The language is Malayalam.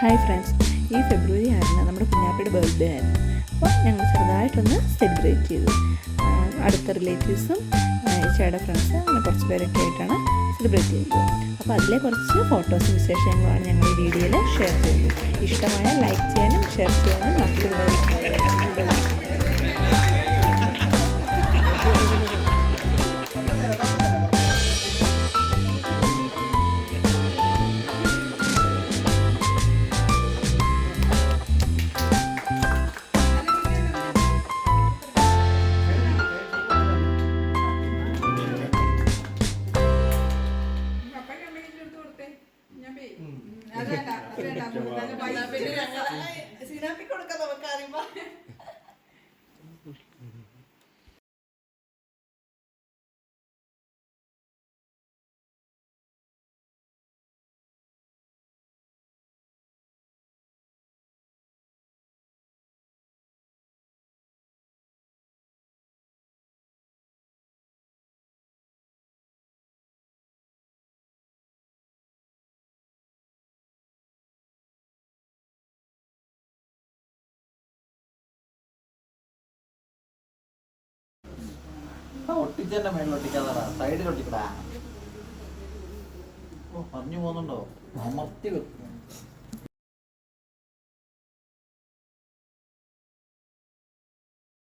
ഹായ് ഫ്രണ്ട്സ് ഈ ഫെബ്രുവരി ആറിന് നമ്മുടെ കുഞ്ഞാപ്പയുടെ ബർത്ത്ഡേ ആയിരുന്നു. അപ്പോൾ ഞങ്ങൾ ചെറുതായിട്ടൊന്ന് സെലിബ്രേറ്റ് ചെയ്തു. അടുത്ത റിലേറ്റീവ്സും ചേട്ടാ ഫ്രണ്ട്സ് അങ്ങനെ കുറച്ച് പേരൊക്കെ ആയിട്ടാണ് സെലിബ്രേറ്റ് ചെയ്തത്. അപ്പോൾ അതിലെ കുറച്ച് ഫോട്ടോസും വിശേഷങ്ങളുമാണ് ഞങ്ങൾ വീഡിയോയിൽ ഷെയർ ചെയ്യുന്നത്. ഇഷ്ടമായ ലൈക്ക് ചെയ്യാനും ഷെയർ ചെയ്യാനും സിനാപ്പിക്കൊടുക്കാം നമുക്ക് അറിയുമ്പോ ഒട്ടിച്ചെന്നെ മേളിലൊട്ടിക്കാതാടാ സൈഡിൽ ഒട്ടിക്കടാ. ഓ പറഞ്ഞു പോകുന്നുണ്ടോ? അമർത്തി വെക്കും